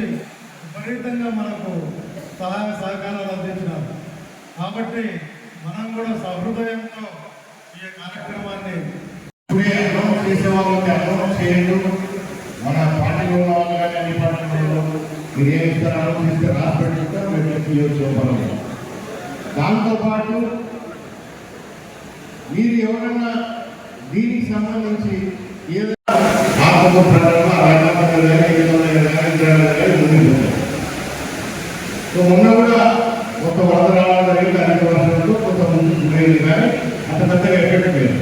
నుంచి విపరీతంగా మనకు సహాయ సహకారాలు అందించినారు. కాబట్టి మనం కూడా సహృదయంతో ఈ కార్యక్రమాన్ని ఇప్పుడే అనౌన్స్ చేయండి. మన పార్టీలో ఉన్న వాళ్ళు కానీ మీరు ఇస్తారు మేము దాంతోపాటు మీరు ఎవరన్నా దీనికి సంబంధించి ఏదైనా ఏదో కానీ ముందుకు సో మొన్న కూడా కొంత వరద రావడం జరిగింది అనేక వర్షాలతో కొంత ముందుకు పోయింది కానీ అంత పెద్దగా ఎఫెక్ట్ లేదు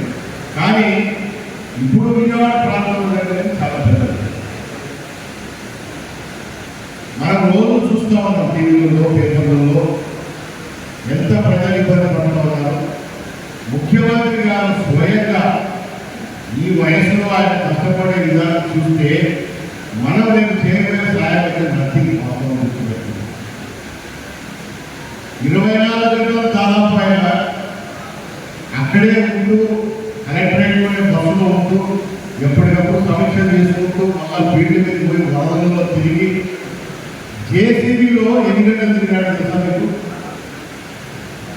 కానీ ఇప్పుడు విజయవాడ ప్రాంతంలో అనేది చాలా పెద్దది. మనం రోజు చూస్తూ ఉన్నాం టీవీలలో పేపర్లలో ఎంత ప్రజలు ఇబ్బంది పడుతున్నారు. ముఖ్యమంత్రి గారు స్వయంగా ఈ వయసులో ఆయన కష్టపడే విధానం చూస్తే మనం నేను చేయబోయే సహాయం నథింగ్ అవసరం గుర్తుపెట్టుకుంటాం ఇరవై నాలుగు గంటల దాదాపు ఆయన అక్కడే ఉంటూ కలెక్టరేట్లోనే బస్సులో ఉంటూ ఎప్పటికప్పుడు సమీక్ష చేసుకుంటూ మళ్ళా ఫీల్డ్ మీద పోయి వరదల్లో తిరిగి జేసీబీలో ఎన్ని గంటలు తిరిగాడు తెలుసా మీకు?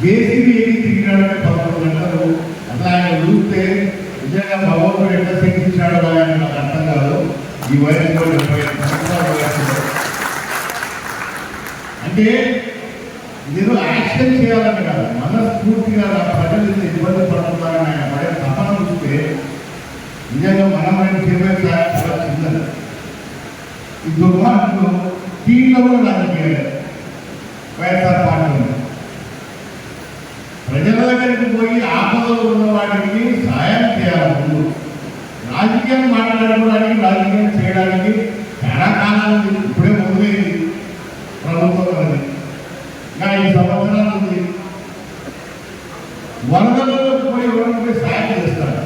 జేసీబీ ఏమి తిరిగాడంటే పదకొండు గంటలు. అట్లా ఆయన చూస్తే నిజంగా భగవంతుడు ఎంత శక్తించాడో ఆయన నాకు అర్థం కాదు. ఈ వయసులో డెబ్బై ఐదు సంవత్సరాల వయసులో. అంటే నేను యాక్షన్ చేయాలని కాదు మనస్ఫూర్తిగా నా ప్రజలు ఇంత ఇబ్బంది పడుతున్నారని ఆయన పడే తపన చూస్తే నిజంగా మనమైన చేయడం చాలా చిన్నది ఈ దుర్మార్గులు దీంట్లో కూడా రాజకీయాలు వైఎస్ఆర్ పార్టీ ఉంది. ప్రజల దగ్గరికి పోయి ఆపదలో ఉన్న వాటికి సాయం చేయాలి ముందు రాజకీయం మాట్లాడుకోవడానికి రాజకీయం చేయడానికి చాలా కాలం ఉంది. ఇప్పుడే మొదలైంది ప్రభుత్వం అది ఇంకా ఈ సంవత్సరాలు ఉంది వరదలలో పోయి ఎవరికి సాయం చేస్తారు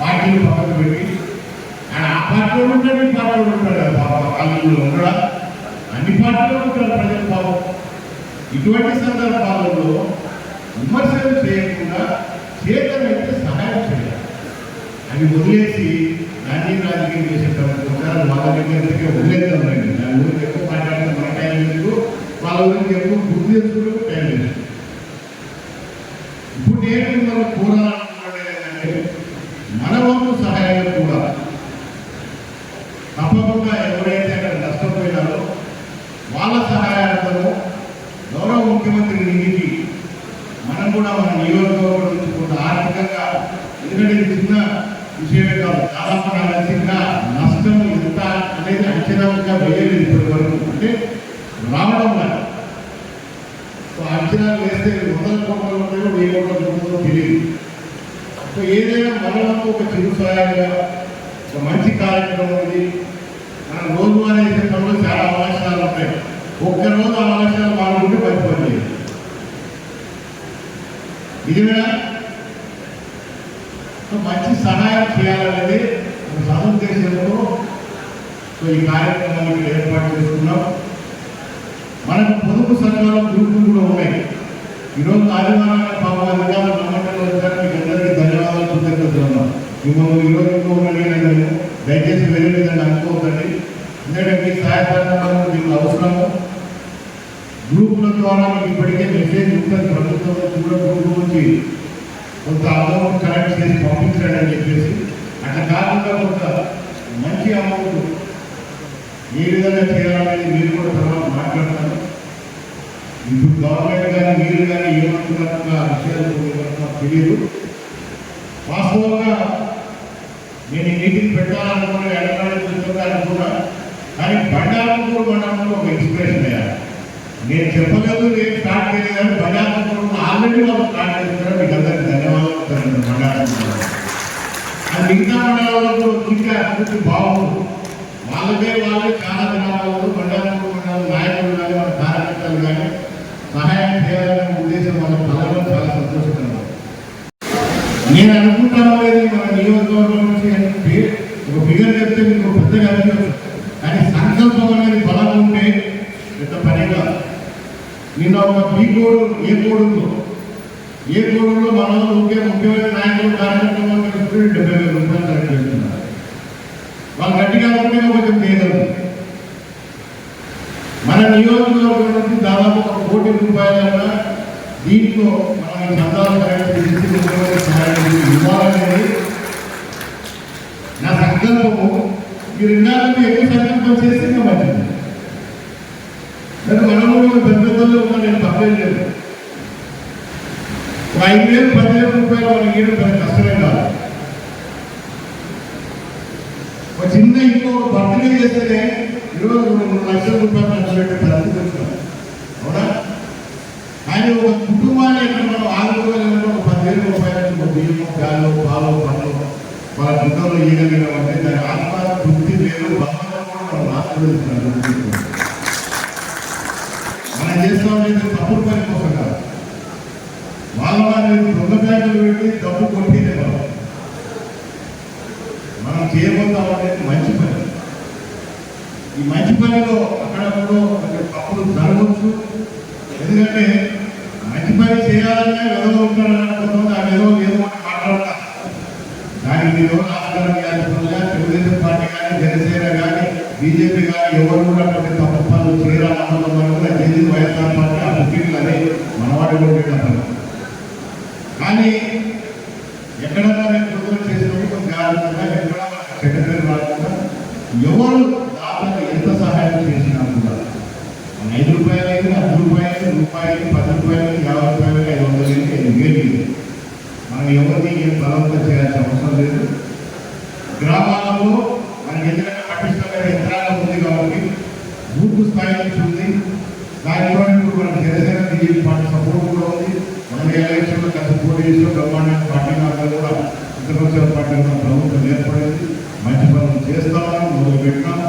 పార్టీలు పక్కన పెట్టి ఆయన ఆ పార్టీలో ఉంటాడు ఈ పార్టీలో ఉంటాడు కదా వాళ్ళు ఉండడా అన్ని పార్టీలో ఉంటారు ప్రజలు పాపం ఇటువంటి సందర్భాలలో విమర్శలు చేయకుండా చేతనైతే సహాయం చేయాలి. అవి వదిలేసి దాన్ని రాజకీయం చేసేటప్పుడు ఒకసారి వాళ్ళ దగ్గరికి వదిలేద్దాం రండి దాని గురించి ఎక్కువ మాట్లాడితే మన టైం లేదు. వాళ్ళ గురించి ఎక్కువ గుర్తు చేసుకుంటూ టైం లేదు. ఇప్పుడు నేను మనం కోరాలనుకున్నది ఏంటంటే మన వంతు సహాయం కూడా తప్పకుండా ఎవరైతే అక్కడ నష్టపోయినారో వాళ్ళ సహాయార్థము గౌరవ ముఖ్యమంత్రి నిధికి మనం కూడా మన నియోజకవర్గం నుంచి కొంత ఆర్థికంగా ఎందుకంటే ఇది చిన్న విషయమే కాదు నష్టం ఎంత అనేది అంచనాగా వేయలేదు ఇప్పటి వరకు అంటే రావడం లేదు సో అంచనాలు వేస్తే వందల కోట్ల ఉంటాయో వెయ్యి కోట్ల ఉంటుందో తెలియదు. సో ఏదైనా మనకు ఒక చిరు సహాయంగా ఒక మంచి కార్యక్రమం ఉంది మనం రోజువారీ పనులు చాలా అవకాశాలు ఉంటాయి. ఒక్క అవకాశాలు మానుకుంటే పని నిజమేనా సహాయం చేయాలనేది ఒక ఈ కార్యక్రమాన్ని ఏర్పాటు చేసుకున్నాం. మనకు పొదుపు సంఘాల గ్రూపులు కూడా ఉన్నాయి. ఈరోజు ఆదివారాన్ని పాపంగా నమ్మకంలో మీకు అందరికీ ధన్యవాదాలు కృతజ్ఞతలు ఉన్నాం. మిమ్మల్ని ఈరోజు ఇంకోకండి నేను దయచేసి వేరే విధంగా అనుకోకండి ఎందుకంటే మీ సహాయ సహకారాలు మీకు అవసరము. గ్రూపుల ద్వారా మీకు ఇప్పటికే మెసేజ్ ఉంటుంది ప్రభుత్వం కూడా గ్రూప్ నుంచి కొంత అమౌంట్ కరెక్ట్ పంపించండి అని చెప్పేసి అట్లా కాకుండా కొంత మంచి అమౌంట్ ఏ విధంగా చేయాలనేది మీరు కూడా తర్వాత మాట్లాడతాను ఇప్పుడు గవర్నమెంట్ కానీ మీరు కానీ ఏమనుకున్నారో ఆ విషయాలు నాకు తెలియదు. వాస్తవంగా నేను ఈ మీటింగ్ పెట్టాలనుకున్న ఎడనాడు చూస్తున్నా అనుకున్నా కానీ బండారంపూర్ మండలంలో ఒక ఇన్స్పిరేషన్ అయ్యారు నేను చెప్పలేదు నేను స్టార్ట్ చేయలేదు ప్రజాతంత్రం ఆల్రెడీ వాళ్ళు స్టార్ట్ చేస్తున్నారు. మీకు అందరికీ ధన్యవాదాలు మండలాలు అది మిగతా మండలాలకు ఇంకా అభివృద్ధి బాగుంది వాళ్ళకే వాళ్ళే చాలా గ్రామాలలో మండలాలకు మండలం నాయకులు కానీ వాళ్ళ కార్యకర్తలు కానీ సహాయం చేయాలనే ఉద్దేశం వాళ్ళ ప్రజలు చాలా సంతోషిస్తున్నారు నేను అనుకుంటాను లేదు మన నియోజకవర్గం నుంచి ఒక ఫిగర్ నిన్న ఒక బీ కోడ్ ఏ కోడ్ ఉందో? ఏ కోడ్లో మన ముఖ్య ముఖ్యమైన నాయకులు కార్యక్రమం కలిసి డెబ్బై వేల రూపాయలు కలెక్ట్ చేస్తున్నారు. వాళ్ళు గట్టిగా ఉంటే కొంచెం పేదలు. మన నియోజకవర్గం నుంచి దాదాపు ఒక కోటి రూపాయలైనా దీంట్లో మనం ఈ చందాలు చేసి సహాయం ఇవ్వాలనేది నా సంకల్పము. మీరు ఇందాక ఎక్కువ సంకల్పం చేస్తే ఇంకా మంచిది. కానీ మనం కూడా పెద్ద పెద్దలు ఉన్నా నేను తప్పేం లేదు. ఒక ఐదు వేలు పదివేల రూపాయలు మనకి ఇవ్వడం పెద్ద కష్టమే కాదు. ఒక చిన్న ఇంకో బర్త్డే చేస్తేనే ఈరోజు మూడు లక్షల రూపాయలు ఖర్చు పెట్టే పరిస్థితి వచ్చినాం అవునా? కానీ ఒక కుటుంబాన్ని ఎక్కడ మనం ఆదుకోవాలంటే ఒక పదివేల రూపాయలు బియ్యము గాలు పాలు పండ్లు వాళ్ళ కుటుంబంలో ఇవ్వగలిగినామంటే దాని ఆత్మ తృప్తి వేరు బంధంలో కూడా మనం ఆశీర్వదిస్తున్నాం మనం చేస్తా ఉండేది తప్పుడు పని కోసం కాదు వాళ్ళ వారిని దొంగ బ్యాంకులు పెట్టి డబ్బు కొట్టిందే మనం మనం చేయబోతాం అనేది మంచి పని ఈ మంచి పనిలో అక్కడప్పుడు కొంచెం తప్పులు జరగవచ్చు ఎందుకంటే మంచి పని చేయాలనే విధవ ఉంటారని కొంతమంది ఆ విధవ ఏదో ఒకటి మాట్లాడతారు దానికి మీరు ఆస్కారం చేయాల్సిందిగా తెలుగుదేశం పార్టీ కానీ జనసేన కానీ బీజేపీ కానీ ఎవరు కూడా అటువంటి తప్పు పనులు చేయాలనుకున్న వాళ్ళు కూడా చేసి వైఎస్ఆర్ పార్టీ ఆ బుకింగ్లు అనే మనవాడి కొట్టేటప్పుడు కానీ ఎక్కడన్నా నేను ప్రోగ్రామ్ చేసినప్పుడు కొంచెం జాగ్రత్తగా ఎక్కడ సెక్రటరీ రాకుండా ఎవరు దాతలకు ఎంత సహాయం చేసినా కూడా మన ఐదు రూపాయలు అయితే ఐదు రూపాయలు రూపాయలు పది రూపాయలు యాభై రూపాయలు ఐదు వందలు అయితే ఐదు వేలు ఇది. మనం ఎవరిని ఏం బలవంతం చేయాల్సిన అవసరం లేదు గ్రామాలలో మనకి ఎందుకంటే పటిష్టమైన యంత్రాంగం ఉంది కాబట్టి బూత్ స్థాయి నుంచి ఉంది దానిలో ఇప్పుడు మన జనసేన బీజేపీ పార్టీ సపోర్ట్ కూడా ఉంది మన ఎలక్షన్లో కలిసి పోటీ చేసిన బ్రహ్మాండ పార్టీ అందరూ కూడా ఇంటర్నేషనల్ ప్రభుత్వం ఏర్పడింది. మంచి పనులు చేస్తామని మొదలు పెట్టినాం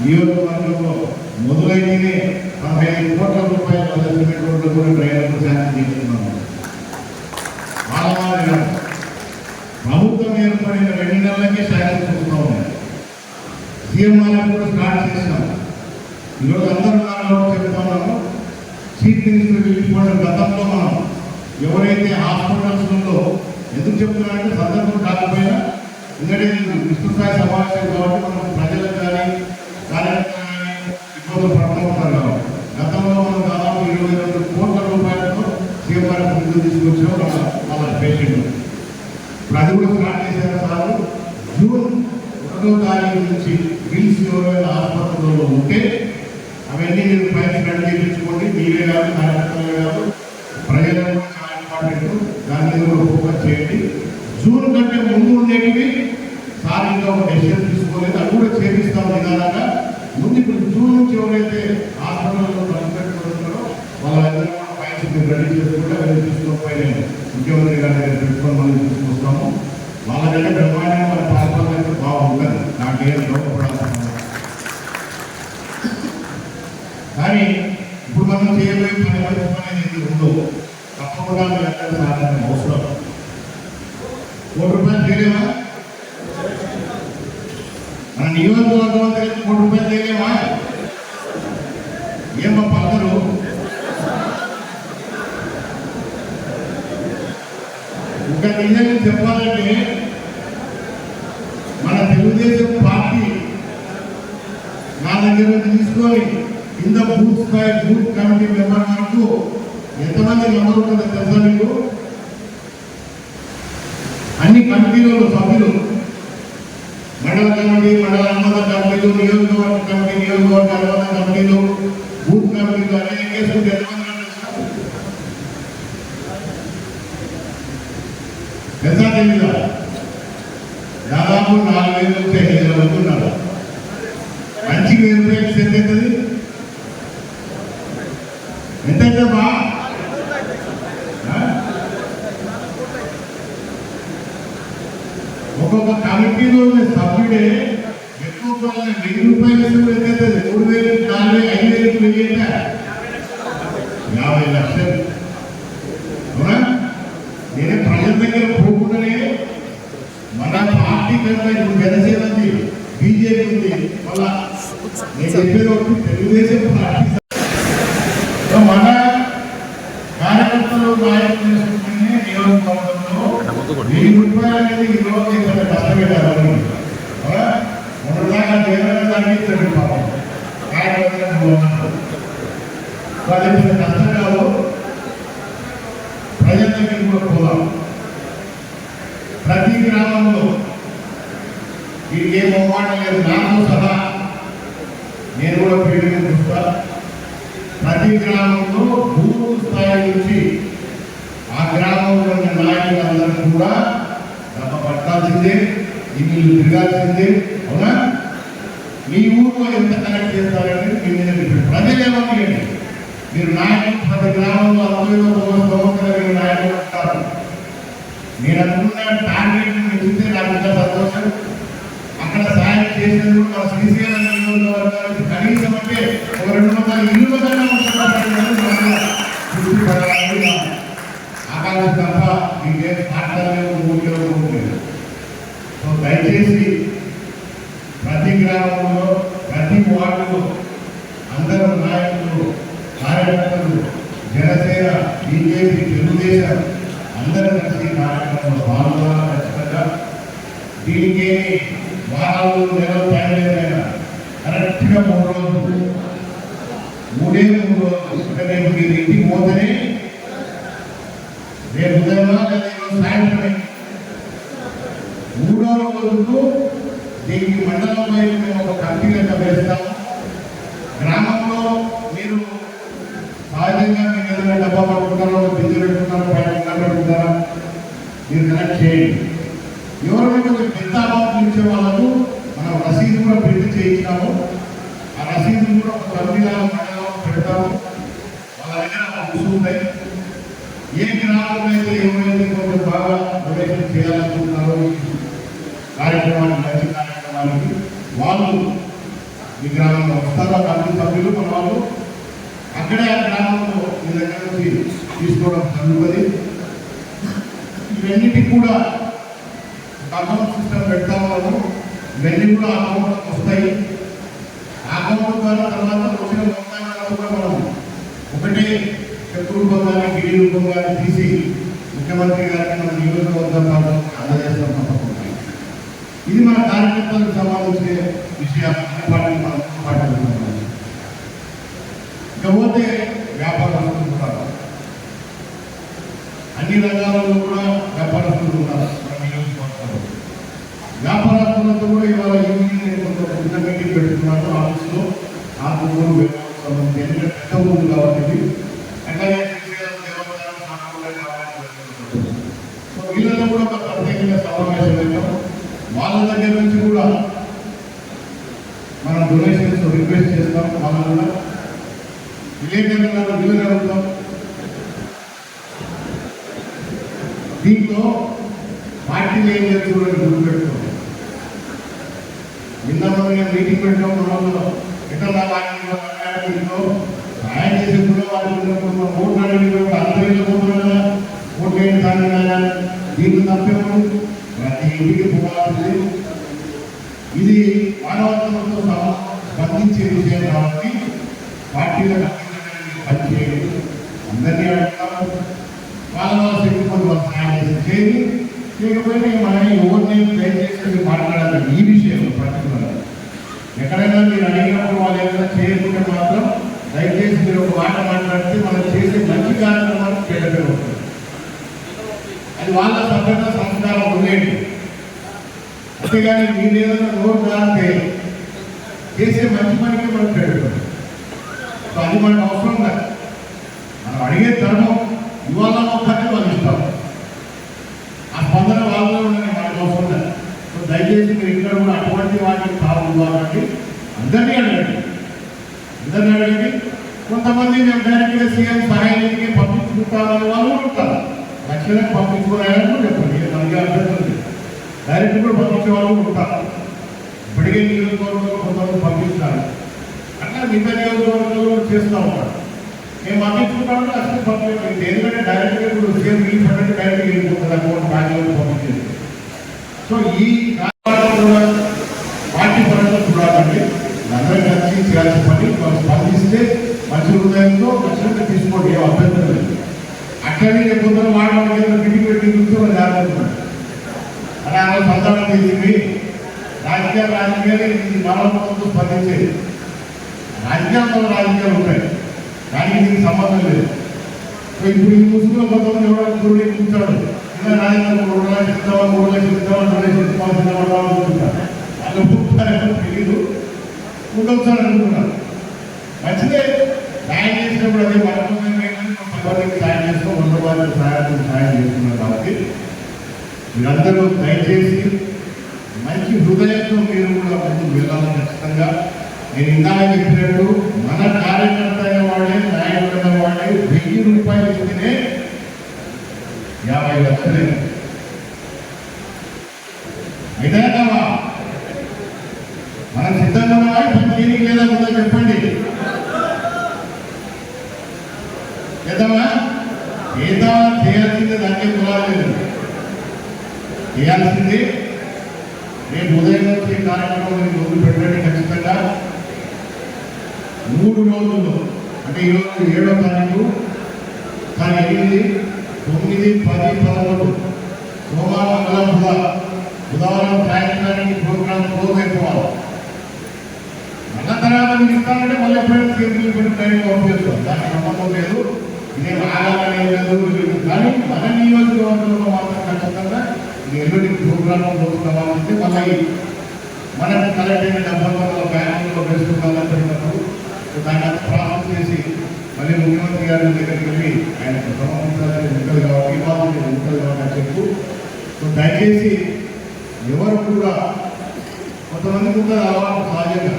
నియోజకవర్గంలో మొదలైతేనే పదహైదు కోట్ల రూపాయలు అసెస్మెంట్ రోడ్లు కూడా డ్రైవర్లు శాంతి చేస్తున్నాము ప్రభుత్వం ఏర్పడిన రెండు నెలలకే శాంతి చూస్తూ ఉన్నాయి కూడా స్టార్ట్ చేస్తాం ఈరోజు అందరూ దానిలో చెప్తున్నాము చీఫ్ మినిస్టర్ వెళ్ళిపోయిన గతంలో మనం ఎవరైతే హాస్పిటల్స్లో ఎందుకు చెప్తున్నారంటే సందర్భం కాకపోయింది ఎందుకంటే ఇది విస్తృతాయి సమావేశం కాబట్టి మనం ప్రజలకు కానీ కార్యకర్తలు కానీ ఇబ్బందులు పడుతూ ఉంటారు కాబట్టి గతంలో మనం దాదాపు ఇరవై రెండు కోట్ల రూపాయలతో సీఎం ముందు తీసుకొచ్చాం వాళ్ళ పేషెంట్ ఇప్పుడు అది కూడా స్టార్ట్ చేశారు సార్. జూన్ ఒకటో తారీఖు నుంచి బిల్స్ ఎవరైనా ఆసుపత్రుల్లో ఉంటే అవన్నీ మీరు పైన స్ప్రెడ్ చేయించుకోండి. మీరే కాదు కార్యకర్తలే కాదు ప్రజలకు కూడా చాలా ఇంపార్టెంట్. దాని మీద కూడా ఫోకస్ చేయండి. జూన్ కంటే ముందు ఉండేటివి సార్ ఇంకా ఒక డెసిషన్ తీసుకోలేదు. అది కూడా చేపిస్తాం నిదానంగా. ముందు ఇప్పుడు జూన్ నుంచి ఎవరైతే హాస్పిటల్లో పనిపెట్టుకుంటున్నారో వాళ్ళందరూ కూడా ఫైల్స్ మీరు రెడీ చేసుకుంటే అవన్నీ తీసుకొని ముఖ్యమంత్రి గారి దగ్గర పెట్టుకొని మనం తీసుకొస్తాము. వాళ్ళకంటే బ్రహ్మాండంగా మన పాల్గొన అయితే బాగుంటుంది. నాకేం గౌరవపడాల్సిన అవసరం కానీ ఇప్పుడు మనం చేయబోయే పని మంచి అనేది ఉందో తప్పకుండా మీరు అందరూ సాధన అవసరం. కోటి రూపాయలు చేయలేమా? మన నియోజకవర్గం దగ్గర కోటి రూపాయలు చేయలేమా ఏమో పక్కరు ఇంకా నిజంగా చెప్పాలంటే మన తెలుగుదేశం పార్టీ నా దగ్గర తీసుకొని కింద బూత్ స్థాయి బూత్ కమిటీ మెంబర్ వరకు ఎంతమంది మెంబర్ ఉంటుందో తెలుసా మీకు అన్ని కమిటీలలో సభ్యులు మండల కమిటీ మండల అనుమత కమిటీలు నియోజకవర్గ కమిటీ నియోజకవర్గ అనుమత కమిటీలు బూత్ కమిటీలు అనేక కేసులు ఎంతమంది ఉన్నారు దాదాపు నాలుగు వేల నుంచి ఐదు వేల మంది ఉన్నారు మంచి వేలు రూపాయలు సెట్ అవుతుంది ఎంత అవుతుందా ఒక్కొక్క కమిటీలో ఉన్న సభ్యుడే ఎక్కువ కాలం వెయ్యి రూపాయలు ఇస్తే ఎంత అవుతుంది మూడు వేలు నాలుగు వేలు ఐదు వేలు వెయ్యి ఎంత యాభై లక్షలు అవునా నేనే ప్రజల దగ్గర పోకుండానే మన పార్టీ కనుక ఇప్పుడు జనసేన ఉంది బీజేపీ ఉంది మళ్ళా నేను చెప్పేది ఒకటి తెలుగుదేశం పార్టీ మన కార్యకర్తలు నాయకులు చేసుకుంటేనే నియోజకవర్గంలో వెయ్యి రూపాయలు అనేది ఈ రోజు ఇక్కడ కష్టపెట్టారు మొన్నదాకా జగన్ గారికి ఇచ్చాడు పాపం కార్యకర్తలకు ఉన్నారు. వాళ్ళు ఇప్పుడు కష్టం కాదు ప్రజల దగ్గరికి కూడా పోదాం ప్రతి గ్రామంలో వీరికి ఏ మొహమాటం సహా నేను కూడా పీడిని చూస్తా. ప్రతి గ్రామంలో భూమి స్థాయి నుంచి ఆ గ్రామంలో ఉన్న నాయకులందరూ కూడా తమ పట్టాల్సిందే ఇల్లు తిరగాల్సిందే అవునా? మీ ఊరిలో ఎంత కనెక్ట్ చేస్తారని మీ మీద ప్రజలు ఏమన్నాయండి మీరు నాయకులు ప్రతి గ్రామంలో అరవై ఒక సంవత్సరాలు నాయకులు ఉంటారు మీరు అనుకున్న టార్గెట్ చూస్తే నాకు ఇంకా సంతోషం. సాయం చేసేందుకు శ్రీశైలం కనీసం అంటే ఒక రెండు వందల ఇల్లు కన్నా ఆకాశం తప్ప ఇంకేం మాట్లాడలేదు ఊరిలో ఊరిలేదు సో దయచేసి ప్రతి గ్రామంలో ప్రతి వార్డులో అందరూ నాయకులు కార్యకర్తలు జనసేన బీజేపీ తెలుగుదేశం అందరూ కలిసి కార్యక్రమంలో పాల్గొనాలి ఖచ్చితంగా దీనికి వారాలు నెలలు టైం కరెక్ట్గా మూడు రోజులు. మూడే మూడు రోజులు. రేపు మీరు ఇంటికి పోతేనే రేపు ఉదయమా లేదా సాయంత్రమే? మూడో రోజుకు దీనికి మండలం వైపు మేము ఒక కమిటీ వేస్తాం గ్రామంలో మీరు సహజంగా మీరు ఏదైనా డబ్బా పట్టుకుంటారో బిందు పెట్టుకుంటారో బయట పెట్టుకుంటారా మీరు కనెక్ట్ చేయండి. ఎవరు మీకు పెద్ద అమౌంట్ వచ్చే వాళ్ళకు మనం రసీదు కూడా ప్రింట్ చేయించినాము. ఆ రసీదు కూడా ఒక కమిటీలో మండలంలో పెడతాము. వాళ్ళ దగ్గర బుక్స్ ఉంటాయి. ఏ గ్రామంలో అయితే ఎవరైతే కొంచెం బాగా డొనేషన్ చేయాలనుకుంటున్నారో కార్యక్రమానికి మంచి కార్యక్రమానికి వాళ్ళు ఈ గ్రామంలో వస్తారో? కమిటీ సభ్యులు మన వాళ్ళు. అక్కడే ఆ గ్రామంలో మీ దగ్గర నుంచి తీసుకోవడం జరుగుతుంది. ఇవన్నిటికి కూడా గతం ఇవన్నీ కూడా ఆ అకౌంట్లోకి వస్తాయి. ఆ అకౌంట్ ద్వారా తర్వాత వచ్చిన మొత్తాన్ని కూడా మనం ఒకటే చెక్ రూపంగానే గిడి రూపంగానే తీసి ముఖ్యమంత్రి గారికి మన నియోజకవర్గం అందజేస్తాం తప్పకుండా. ఇది మన కార్యకర్తలకు సంబంధించిన విషయాలు అన్ని పార్టీలు మన మూడు ఇకపోతే వ్యాపారస్తులు అన్ని రంగాలలో కూడా వ్యాపారస్తులు ఉన్నారు మన నియోజకవర్గంలో వ్యాపారస్తులతో కూడా ఇవాళ ఈవినింగ్ నేను కొంత పెద్ద మీటింగ్ పెట్టుకున్నాను ఆఫీస్లో ఆ ఊరు వ్యాపారం సంబంధించి ఎందుకంటే పెద్ద ఊరు కాబట్టి ఇది. అట్లాగే శ్రీశైలం దేవస్థానం సామాన్యులు కావాలని కోరుకుంటున్నాను. సో వీళ్ళలో కూడా ఒక ప్రత్యేకంగా సమావేశం పెట్టాం వాళ్ళ దగ్గర నుంచి కూడా మనం డొనేషన్స్ రిక్వెస్ట్ చేస్తాం వాళ్ళ కూడా విలేకరులను వీళ్ళు అడుగుతాం దీంట్లో పార్టీలు ఏం చేస్తున్నారని గుర్తుపెట్టుకోండి నిన్న మనం నేను మీటింగ్ పెట్టాం మనం ఎట్లా వాటిలో సాయం చేసేప్పుడు వాటి ఓట్లు అడిగినప్పుడు అందరూ వెళ్ళిపోతున్నారు కదా. ఓట్లు వేయండి దాన్ని కదా దీన్ని తప్పేమో ప్రతి ఇంటికి పోవాల్సింది. ఇది మానవత్వంతో స్పందించే విషయం కాబట్టి పార్టీలకు అంకితమైన పనిచేయండి అందరినీ అడుగుతాము వాళ్ళ శక్తి కొద్ది వాళ్ళు చేసి చేయండి లేకపోతే మనం ఎవరిని దయచేసి మాట్లాడాలి ఈ విషయం పర్టికులర్ ఎక్కడైనా మీరు అడిగినప్పుడు వాళ్ళు ఏదైనా చేయకుంటే మాత్రం దయచేసి మీరు ఒక మాట మాట్లాడితే మనం చేసే మంచి కార్యక్రమాలు చేయడమే ఉంటుంది అది వాళ్ళ సభ్యత సంస్కారం ఉండేది అంతేగాని మీరు ఏదైనా నోరు దాస్తే చేసే మంచి పనికి మనం చేయడం సో అది మనకు అవసరం లేదు మనం అడిగే ధర్మం ఇవాళ ఒక్కటే వాళ్ళు ఇష్టం ఆ స్పందన వాళ్ళలో ఉండని మనకు అవసరం సో దయచేసి మీరు ఇక్కడ కూడా అటువంటి వాటికి తావు కాబట్టి అందరినీ అడగండి. అందరినీ అడగండి. కొంతమంది మేము డైరెక్ట్గా సీఎం సహాయానికి పంపించుకుంటామని వాళ్ళు ఉంటారు. లక్షలకు పంపించుకోవాలని చెప్పండి. ఇది మనకి అభ్యర్థం డైరెక్ట్ కూడా పంపించే వాళ్ళు ఉంటారు. ఇప్పటికే నియోజకవర్గంలో కొంతమంది పంపిస్తారు. అట్లా మిగతా నియోజకవర్గంలో చేస్తూ ఉంటారు. మేము పంపించుకుంటామంటే అసలు పంపించలేదు ఎందుకంటే డైరెక్ట్గా ఇప్పుడు సీఎం రిలీఫ్ అంటే డైరెక్ట్గా వెళ్ళిపోతుంది అకౌంట్ బ్యాంకులకు పంపించేది సో ఈ కూడా పార్టీ పరంగా చూడాలండి. అందరం కలిసి చేయాల్సిన పని. వాళ్ళు స్పందిస్తే మంచి హృదయంతో ఖచ్చితంగా తీసుకోండి. ఏం అభ్యంతరం లేదు. అట్లనే నేను పొద్దున వాడు మనకి మీటింగ్ పెట్టి చూస్తే వాళ్ళు జాగ్రత్త అని ఆ రోజు సంతానం చేసింది రాజకీయాలు రాజకీయాలు. ఇది మరణంతో స్పందించేది. రాజకీయాలు రాజకీయాలు ఉంటాయి. దానికి దీనికి సంబంధం లేదు. ఇప్పుడు ఈ ముసుగులో కొంతమంది ఎవరైనా చూడండి కూర్చోడు ఇలా రాజకీయాలు మూడు లక్షలు ఇస్తావా మూడు లక్షలు ఇస్తావా రెండు లక్షలు ఇస్తావా సిద్ధపడవా అనుకుంటారు వాళ్ళు ఒప్పుకుంటారేమో తెలియదు ఉండొచ్చారు అనుకుంటున్నారు మంచిదే. సాయం చేసినప్పుడు అదే మనకు సాయం చేస్తూ వంద వాళ్ళకి సహాయం సాయం చేస్తున్నారు కాబట్టి మీరందరూ దయచేసి మంచి హృదయంతో మీరు కూడా ముందుకు వెళ్ళాలని ఖచ్చితంగా నేను ఇందాక చెప్పినట్టు మన కార్యక్రమం నాయకుడు అయిన వాళ్ళే వెయ్యి రూపాయలు ఇస్తేనే యాభై లక్షలే అయితే మనం సిద్ధంగా ఉన్నామా? పని చేయడానికి లేదా ఉందా చెప్పండి. చేద్దామా? చేద్దామా చేయాల్సిందే దానికే కులాలేదు చేయాల్సింది నేను ఉదయం వచ్చే కార్యక్రమం మీరు పెట్టండి ఖచ్చితంగా. మూడు రోజుల్లో అంటే ఈరోజు ఏడో తారీఖు కానీ ఎనిమిది తొమ్మిది పది పదమూడు సోమవారం మంగళం బుధవారం. సాయంత్రానికి ప్రోగ్రాం క్లోజ్ అయిపోవాలి. మళ్ళా తర్వాత మీరు ఇస్తానంటే మళ్ళీ ఎప్పుడైనా తీర్పులు పెట్టి ట్రైన్ పంపిస్తాం. దానికి నమ్మకం లేదు. ఇదే ఆగాలని లేదు కానీ మన నియోజకవర్గంలో మాత్రం ఖచ్చితంగా ఈ ఎల్లుడి ప్రోగ్రామ్ చూస్తున్నామంటే మళ్ళీ మనకు కలెక్ట్ అయిన డబ్బుల వల్ల బ్యాంకులో వేసుకుందామని చెప్పినప్పుడు దాన్ని అంత ప్రారంభం చేసి మళ్ళీ ముఖ్యమంత్రి గారి దగ్గరికి వెళ్ళి ఆయన సమర్పించాలని ఉంటుంది కాబట్టి ఈ మాత్రం ఉంటుంది కాబట్టి అని చెప్పు. సో దయచేసి ఎవరు కూడా కొంతమంది కూడా అలవాటు సహజంగా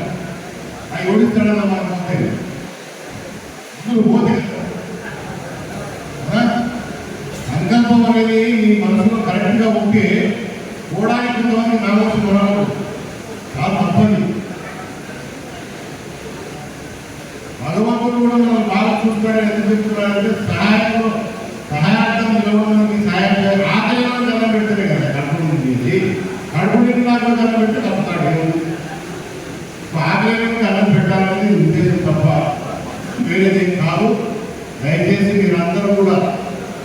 ఆయన ఓడిస్తాడన్న మనకు ఉంటుంది ముందు పోతే సంకల్పం అనేది నీ మనసులో కరెక్ట్గా ఉంటే పోవడానికి కొంతమంది రావచ్చు కొనవచ్చు చాలా తప్పని భగవంతుడు కూడా మనం బాగా చూస్తాడు ఎందుకు చెప్తున్నాడంటే సహాయంలో సహాయార్థం నిలవడానికి సహాయం చేయాలి ఆకలిలో దండం పెడితేనే కదా కడుపు నిండి కడుపు నిండి నాకు దండం పెడితే తప్పుతాడు ఆకలిలో దండం పెట్టాలనేది ఉద్దేశం తప్ప వేరేది కాదు దయచేసి మీరందరూ కూడా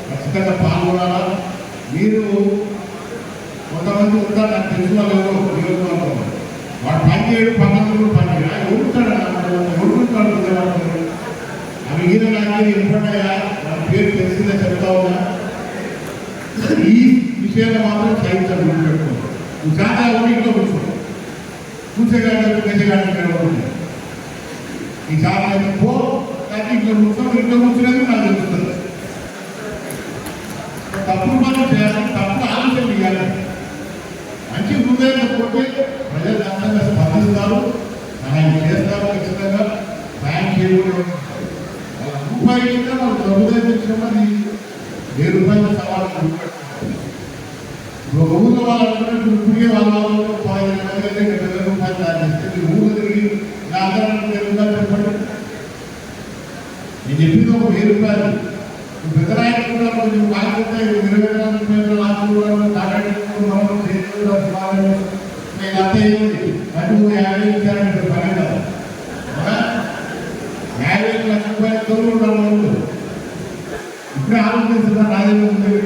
ఖచ్చితంగా పాల్గొనాలా? మీరు కొంతమంది ఉంటారు నాకు తెలిసిన వాళ్ళు ఎవరో నియోజకవర్గంలో వాడు పనిచేయడు పన్నెండు. పని ఆయన ఉంటాడు ఎవరుంటాడు అవి ఈయన నాకు ఇవ్వడాయా నా పేరు తెలిసిందే చెప్తా ఉన్నా. ఈ విషయంలో మాత్రం సైన్స్ గుర్తుపెట్టుకో నువ్వు చాలా ఇంట్లో కూర్చో. కూర్చోగానే కూర్చోగానే ఈ చాలా పో. కానీ ఇంట్లో కూర్చో ఇంట్లో కూర్చునేది నాకు తెలుస్తుంది. తప్పుడు పనులు చేయాలి తప్పుడు ఆలోచన చేయాలి. మంచి హృదయం పోతే ప్రజలు ఖచ్చితంగా స్పందిస్తారు సహాయం చేస్తారు ఖచ్చితంగా. సహాయం చేయకూడదు వాళ్ళ రూపాయి కింద వాళ్ళు హృదయం ఇచ్చినప్పుడు వెయ్యి రూపాయల సవాలు గుర్తుపెట్టుకోవాలి ఒక ఊళ్ళో వాళ్ళు అనుకున్నట్టు ఇప్పటికే వాళ్ళ వాళ్ళు పదిహేను మంది అయితే ఇంకా వేల రూపాయలు తయారు చేస్తే మీరు ఊళ్ళో తిరిగి నా ఆధారాన్ని వేరు రూపాయలు చెప్పండి నేను చెప్పింది ఒక వెయ్యి రూపాయలు పెద్దరాయకు కూడా కొంచెం కాకపోతే ఇరవై వేల రూపాయలు నాకు కూడా తాగడానికి నేను అంత అయింది యాభై ఇచ్చారంటే పని యాభై లక్షల రూపాయలు తోడు ఉండాలి ఇప్పుడే ఆలోచిస్తున్నా రాజకీయ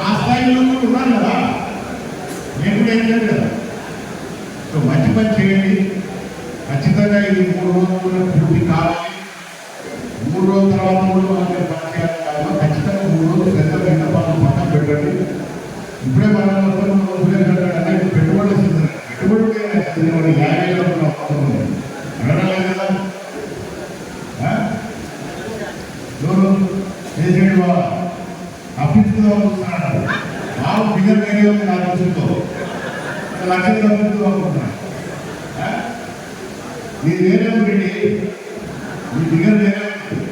ఆ స్థాయిలో ఉన్నాను కదా. నేను కదా. సో మంచి పని చేయండి. ఖచ్చితంగా ఇది మూడు రోజులు పూర్తి కావాలి. మూడు రోజుల తర్వాత మూడు రోజులు పని చేయాలి కాదు ఖచ్చితంగా మూడు రోజులు పెద్ద పెద్ద పనులు పక్కన పెట్టండి ఇప్పుడే మనం మొత్తం రోజులే పెట్టండి అంటే పెట్టుబడి వస్తుంది పెట్టుబడికే వస్తుంది మరి యాభై వేల రూపాయలు అవసరం ఉంది. అడగడం లేదు ఇప్పుడే ఆ? ఎవరు? చేసేడు బాబా అప్పించుకుందాం చూస్తున్నాడు బాబు ఫిగర్ వేరే ఉంది నాకు చూసుకో లక్షలు తప్పించుకుందాం అనుకుంటున్నాను ఆ? మీరు వేరే ఉంది మీ ఫిగర్ వేరే ఉంది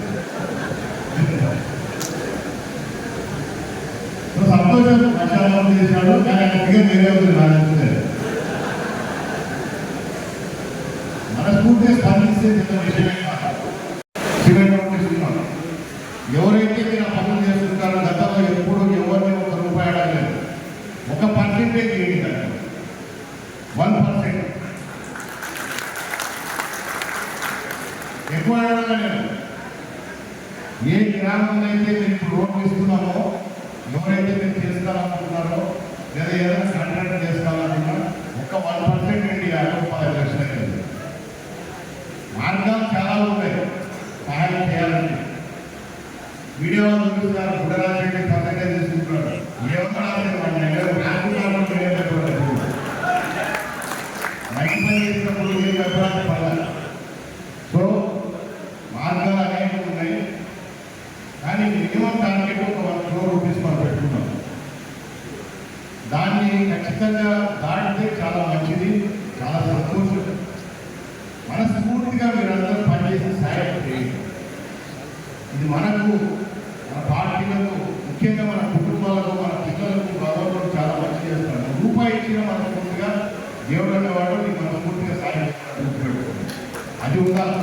సో సంతోషం లక్షాలు చేశాడు కానీ ఆయన ఫిగర్ వేరే ఉంది నాకు మనస్ఫూర్తిగా స్పందిస్తే చిన్న విషయమే కాదు. సిమెంట్ పంపిస్తున్నాం ఎవరైతే మీరు ఆ పనులు చేస్తుంటారో గతంలో ఎప్పుడు ఎవరిని ఒక రూపాయి అడగలేదు పార్టిసిపేట్ చేయండి కదా వన్ పర్సెంట్ ఎక్కువ అడగడం లేదు ఏ గ్రామంలో అయితే మీరు ఇప్పుడు రోడ్లు ఇస్తున్నామో ఎవరైతే మీరు చేస్తారనుకుంటున్నారో లేదా ఏదైనా కాంట్రాక్ట్ చేస్తారనుకున్నా ఒక వన్ పర్సెంట్ అండి యాభై పది లక్షలకి మార్గాలు చాలా ఉన్నాయి సహాయం చేయాలంటే వీడియోలో చూపిస్తున్నారు. గుడరాజరెడ్డి పద్ధతి తీసుకుంటున్నారు ఏమన్నా మన దగ్గర బ్యాంకు కార్డు లేనటువంటి మైక్ పని చేసినప్పుడు ఏ చెప్పడానికి పడాలి సో మార్గాలు అనేక ఉన్నాయి కానీ మినిమం టార్గెట్ ఒక వన్ క్రోర్ రూపీస్ మనం పెట్టుకున్నాం దాన్ని ఖచ్చితంగా దాటితే చాలా మంచిది చాలా సంతోషం మనస్ఫూర్తిగా మీరందరూ పనిచేసి సాయం చేయండి ఇది మనకు మన పార్టీలకు ముఖ్యంగా మన కుటుంబాలకు మన పిల్లలకు భగవంతుడు చాలా మంచి చేస్తాడు రూపాయి ఇచ్చిన మనస్ఫూర్తిగా దేవుడు అనేవాడు నీకు మనస్ఫూర్తిగా సాయం చేస్తాడు గుర్తుపెట్టుకోండి అది ఉండాలి